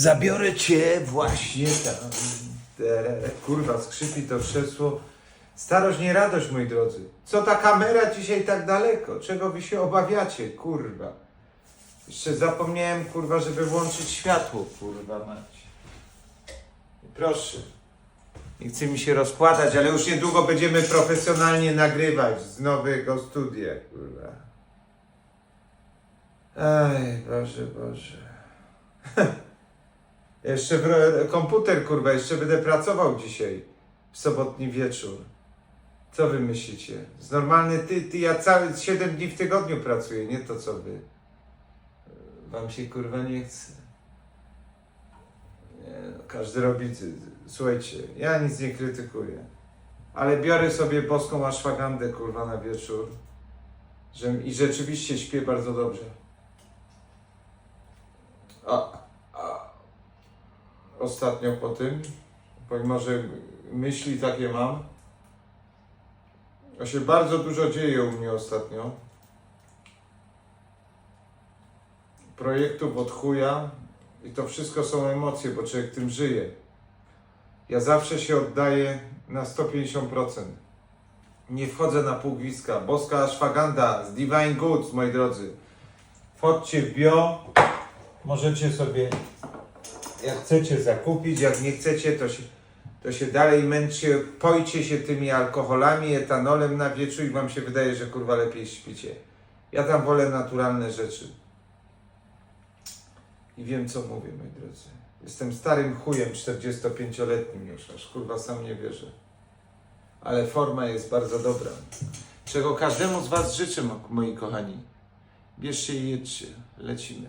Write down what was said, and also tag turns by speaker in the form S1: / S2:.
S1: Zabiorę cię właśnie tam. Kurwa, skrzypi to krzesło. Starość nie radość, moi drodzy. Co ta kamera dzisiaj tak daleko? Czego wy się obawiacie, kurwa? Jeszcze zapomniałem, kurwa, żeby włączyć światło, kurwa mać. Proszę. Nie chce mi się rozkładać, ale już niedługo będziemy profesjonalnie nagrywać z nowego studia, kurwa. Ej, Boże, Boże. jeszcze w, komputer, kurwa, jeszcze będę pracował dzisiaj, w sobotni wieczór. Co wy myślicie? Z normalny ty, ty, ja cały 7 dni w tygodniu pracuję, nie to co wy. Wam się kurwa nie chce. Nie, no, każdy robi. Słuchajcie, ja nic nie krytykuję. Ale biorę sobie boską aszwagandę kurwa na wieczór. Że, I rzeczywiście śpię bardzo dobrze. A ostatnio po tym, pomimo że myśli takie mam, a się bardzo dużo dzieje u mnie ostatnio. Projektów od chuja i to wszystko są emocje, bo człowiek tym żyje. Ja zawsze się oddaję na 150%. Nie wchodzę na półgwiska. Boska szwaganda z Divine Goods, moi drodzy. Wchodźcie w bio. Możecie sobie, jak chcecie, zakupić. Jak nie chcecie, to się, to się dalej męczcie. Pojcie się tymi alkoholami, etanolem na wieczór i wam się wydaje, że kurwa lepiej śpicie. Ja tam wolę naturalne rzeczy. I wiem, co mówię, moi drodzy. Jestem starym chujem, 45-letnim już, aż kurwa sam nie wierzę. Ale forma jest bardzo dobra. Czego każdemu z Was życzę, mo- moi kochani. Bierzcie i jedźcie. Lecimy.